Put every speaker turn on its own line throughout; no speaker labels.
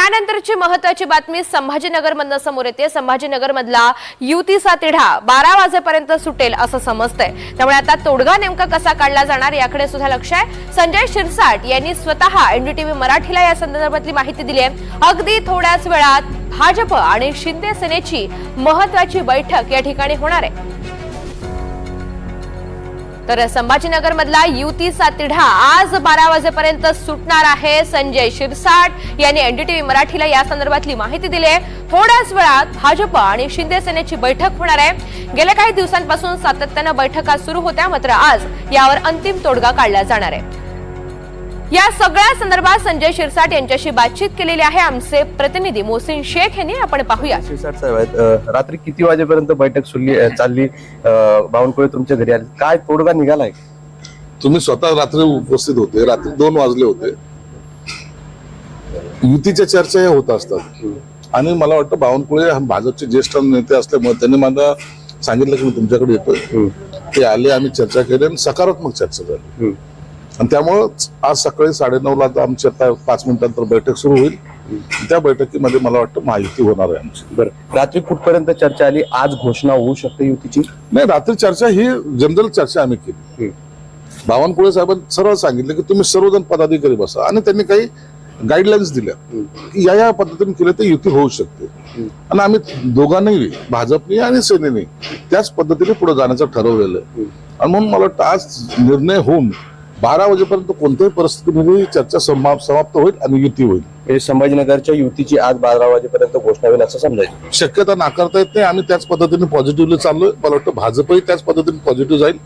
यानंतरची महत्वाची बातमी संभाजीनगरमधनं समोर येते. संभाजीनगरमधला युतीचा तिढा बारा वाजेपर्यंत सुटेल असं समजतंय. त्यामुळे आता तोडगा नेमका कसा काढला जाणार याकडे सुद्धा लक्ष आहे. संजय शिरसाट यांनी स्वतः एनडीटीव्ही मराठीला या संदर्भातली माहिती दिली आहे. अगदी थोड्याच वेळात भाजप आणि शिंदे सेनेची महत्वाची बैठक या ठिकाणी होणार आहे. तर संभाजीनगर मधला युतीचा तिढा आज बारा वाजेपर्यंत सुटणार आहे. संजय शिरसाट यांनी एनडीटीव्ही मराठीला या संदर्भातली माहिती दिली आहे थोड्याच वेळात भाजप आणि शिंदे सेनेची बैठक होणार आहे. गेल्या काही दिवसांपासून सातत्यानं बैठका सुरू होत्या मात्र आज यावर अंतिम तोडगा काढला जाणार आहे. या सगळ्या संदर्भात संजय शिरसाट यांच्याशी बातचीत केलेली आहे. आमचे प्रतिनिधी मोहसिन शेख यांनी. आपण पाहूया
शिरसाट साहेब रात्री किती वाजेपर्यंत बैठक सुरली चालली? बावनकुळे तुमच्या घरी आले. काय तोडगा निघालाय?
तुम्ही स्वतः रात्री उपस्थित होते. रात्री दोन वाजले होते. युतीच्या चर्चा या होत असतात. आणि मला वाटतं बावनकुळे भाजपचे ज्येष्ठ नेते असल्यामुळे त्यांनी मला सांगितलं की मी तुमच्याकडे येतोय. ते आले आम्ही चर्चा केली आणि सकारात्मक चर्चा झाली. आणि त्यामुळं आज सकाळी साडेनऊ ला आता आमची आता पाच मिनिटांतर बैठक सुरू होईल. त्या बैठकीमध्ये मला वाटतं माहिती होणार आहे आमची.
बरं. रात्री कुठपर्यंत चर्चा आली? आज घोषणा होऊ शकते युतीची?
नाही रात्री चर्चा ही जनरल चर्चा आम्ही केली. बावनकुळे साहेबांनी सरळ सांगितलं की तुम्ही सर्वजण पदाधिकारी बसा. आणि त्यांनी काही गाईडलाईन्स दिल्या. की या या पद्धतीने केलं तर युती होऊ शकते. आणि आम्ही दोघांनी भाजपने आणि सेनेने त्याच पद्धतीने पुढे जाण्याचं ठरवलेलं आहे. आणि म्हणून मला वाटतं आज निर्णय होऊन बारा वाजेपर्यंत कोणत्याही परिस्थितीमध्ये चर्चा समा- समाप्त होईल आणि युती होईल.
म्हणजे संभाजीनगरच्या युतीची आज बारा वाजेपर्यंत घोषणा होईल असं समजायचं.
शक्यता नाकारता येत नाही. आम्ही त्याच पद्धतीने पॉझिटिव्हली चाललोय. मला वाटतं भाजपही त्याच पद्धतीने पॉझिटिव्ह जाईल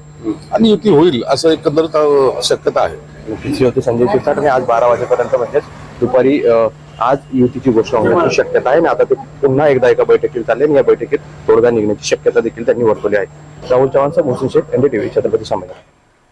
आणि युती होईल असं एकंदरीत अं, शक्यता आहे.
युतीची होते संजय शिरसाट आणि आज बारा वाजेपर्यंत म्हणजेच दुपारी आज युतीची घोषणा होण्याची शक्यता आहे आणि आता ते पुन्हा एकदा एका बैठकीत चालले आणि या बैठकीत तोडगा निघण्याची शक्यता देखील त्यांनी वर्तवली आहे. राहुल चव्हाणचा मोहसिन शेख एनडीटीव्ही छत्रपती संभाजी